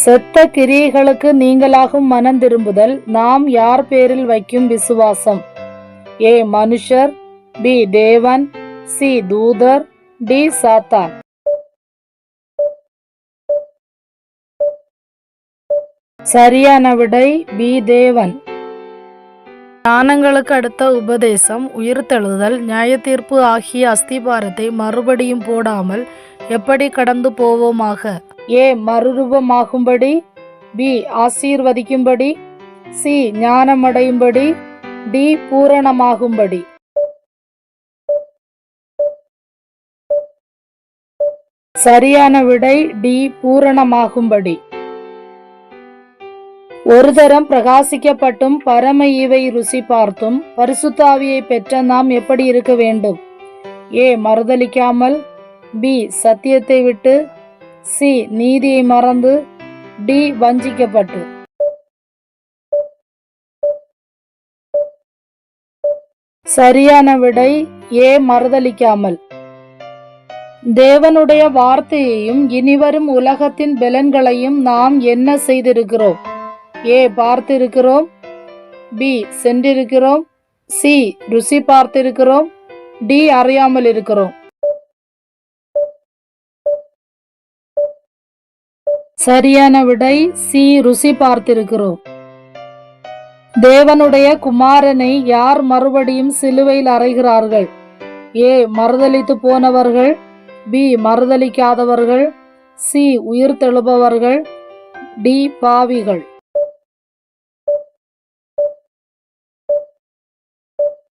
செத்த கிரியைகளுக்கு நீங்களாகும் மனம் திரும்புதல் நாம் யார் பேரில் வைக்கும் விசுவாசம்? ஏ மனுஷர் பி தேவன் சி தூதர் டி சாத்தான். சரியான விடை பி தேவன். ஞானங்களுக்கு அடுத்த உபதேசம் உயிர்த்தெழுதல் நியாயத்தீர்ப்பு ஆகிய அஸ்திபாரத்தை மறுபடியும் போடாமல் எப்படி கடந்து போவோமாக? ஏ மறுரூபமாகும்படி பி ஆசீர்வதிக்கும்படி சி ஞானமடையும்படி டி பூரணமாகும்படி. சரியான விடை டி பூரணமாகும்படி. ஒரு தரம் பிரகாசிக்கப்பட்டும் பரம ஈவை ருசி பார்த்தும் பரிசுத்தாவியை பெற்ற நாம் எப்படி இருக்க வேண்டும்? ஏ மறுதலிக்காமல் பி சத்தியத்தை விட்டு சி நீதியை மறந்து டி வஞ்சிக்கப்பட்டு. சரியான விடை ஏ மறுதலிக்காமல். தேவனுடைய வார்த்தையையும் இனிவரும் உலகத்தின் பலன்களையும் நாம் என்ன செய்திருக்கிறோம்? ஏ பார்த்திருக்கிறோம். பி சென்றிருக்கிறோம். சி ருசி பார்த்திருக்கிறோம். டி அறியாமல் இருக்கிறோம் சரியான விடை சி ருசி பார்த்திருக்கிறோம். தேவனுடைய குமாரனை யார் மறுபடியும் சிலுவையில் அறைகிறார்கள்? ஏ மறுதளித்து போனவர்கள் பி மறுதலிக்காதவர்கள் சி உயிர் தெழுபவர்கள் டி பாவிகள்.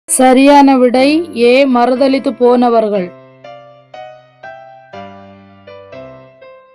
சரியான விடை ஏ மறுதளித்து போனவர்கள்.